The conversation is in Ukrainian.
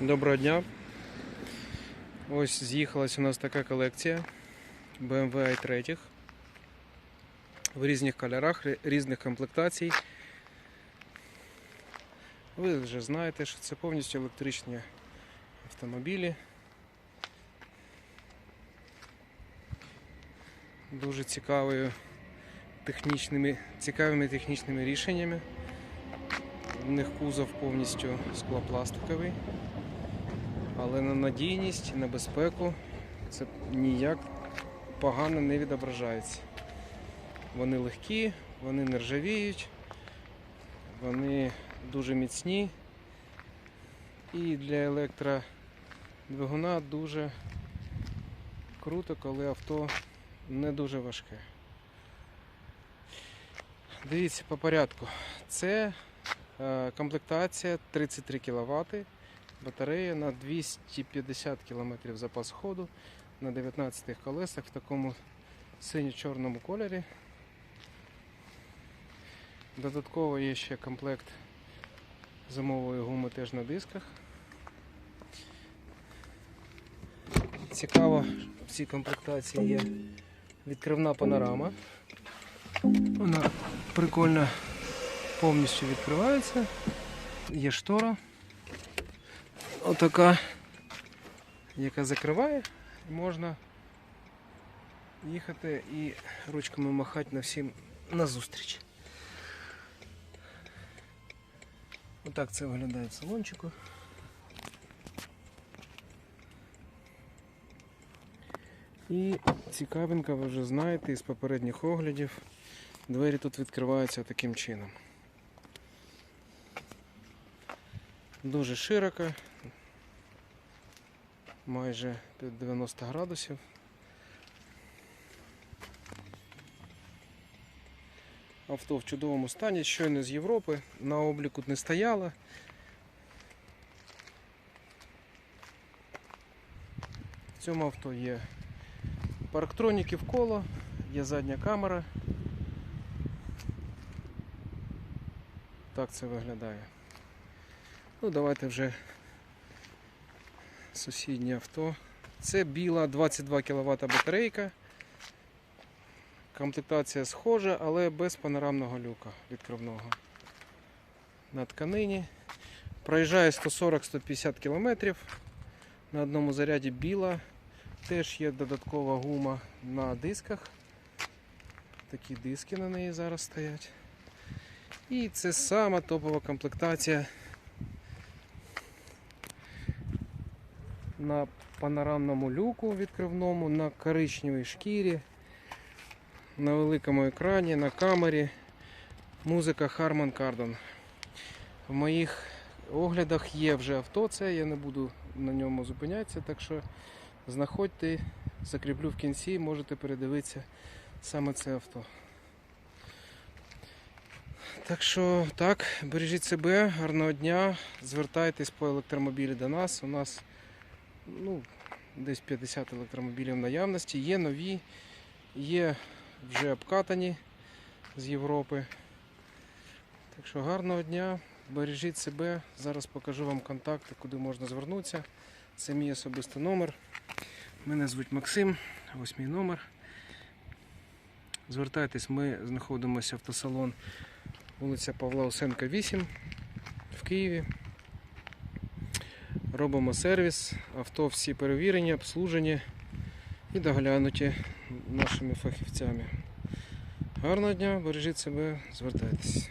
Доброго дня. Ось з'їхалась у нас така колекція BMW i3 в різних кольорах, різних комплектацій. Ви вже знаєте, що це повністю електричні автомобілі. Дуже цікавою технічними, цікавими технічними рішеннями. В них кузов повністю склопластиковий. Але на надійність, на безпеку це ніяк погано не відображається. Вони легкі, вони не ржавіють, вони дуже міцні. І для електродвигуна дуже круто, коли авто не дуже важке. Дивіться по порядку. Це е, комплектація 33 кВт. Батарея на 250 км запас ходу на 19 колесах в такому синьо-чорному кольорі. Додатково є ще комплект зимової гуми теж на дисках. Цікаво, в цій комплектації є відкривна панорама. Вона прикольно повністю відкривається. Є штора отака, яка закриває, можна їхати і ручками махати на всім назустріч. Отак це виглядає в салончику. І цікавинка, ви вже знаєте із попередніх оглядів, двері тут відкриваються таким чином. Дуже широко, майже під 90 градусів. Авто в чудовому стані, щойно з Європи, на обліку не стояло. В цьому авто є парктроніки в коло, є задня камера. Так це виглядає. Ну, давайте вже сусіднє авто. Це біла 22 кВт батарейка. Комплектація схожа, але без панорамного люка відкривного. На тканині. Проїжджає 140-150 км. На одному заряді біла. Теж є додаткова гума на дисках. Такі диски на неї зараз стоять. І це сама топова комплектація на панорамному люку відкривному, на коричневій шкірі, на великому екрані, на камері. Музика Harman Kardon. В моїх оглядах є вже авто, це я не буду на ньому зупинятися, так що знаходьте, закріплю в кінці, можете передивитися саме це авто. Так що так, бережіть себе, гарного дня, звертайтесь по електромобілі до нас. У нас ну, десь 50 електромобілів наявності. Є нові, є вже обкатані з Європи. Так що гарного дня, бережіть себе. Зараз покажу вам контакти, куди можна звернутися. Це мій особистий номер. Мене звуть Максим, ось мій номер. Звертайтесь, ми знаходимося в автосалон вулиця Павла Усенка, 8 в Києві. Робимо сервіс, авто всі перевірені, обслужені і доглянуті нашими фахівцями. Гарного дня, бережіть себе, звертайтесь.